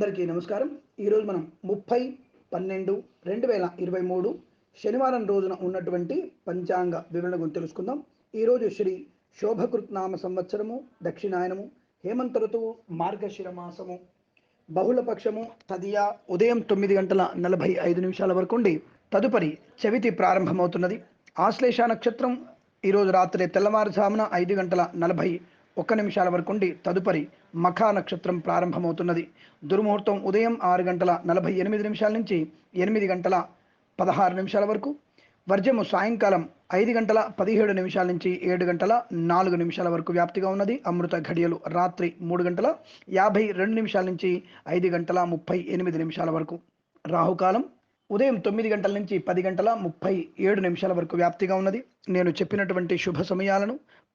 అందరికీ నమస్కారం. ఈరోజు మనం ముప్పై పన్నెండు రెండు వేల ఇరవై మూడు శనివారం రోజున ఉన్నటువంటి పంచాంగ వివరణ గురించి తెలుసుకుందాం. ఈరోజు శ్రీ శోభకృత్నామ సంవత్సరము దక్షిణాయనము హేమంత ఋతువు మార్గశిర మాసము బహుళపక్షము తదియ ఉదయం తొమ్మిది గంటల నలభై ఐదు నిమిషాల వరకు ఉండి తదుపరి చవితి ప్రారంభమవుతున్నది. ఆశ్లేష నక్షత్రం ఈరోజు రాత్రి తెల్లవారుజామున ఐదు గంటల నలభై ఒక్క నిమిషాల వరకు ఉండి తదుపరి మఖా నక్షత్రం ప్రారంభమవుతున్నది. దుర్ముహూర్తం ఉదయం ఆరు గంటల నలభై ఎనిమిది నిమిషాల నుంచి ఎనిమిది గంటల పదహారు నిమిషాల వరకు వర్జము సాయంకాలం ఐదు గంటల పదిహేడు నిమిషాల నుంచి ఏడు గంటల నాలుగు నిమిషాల వరకు వ్యాప్తిగా ఉన్నది. అమృత ఘడియలు రాత్రి మూడు గంటల యాభై రెండు నిమిషాల నుంచి ఐదు గంటల ముప్పై ఎనిమిది నిమిషాల వరకు రాహుకాలం ఉదయం తొమ్మిది గంటల నుంచి పది గంటల ముప్పై ఏడు నిమిషాల వరకు వ్యాప్తిగా ఉన్నది. నేను చెప్పినటువంటి శుభ సమయాలను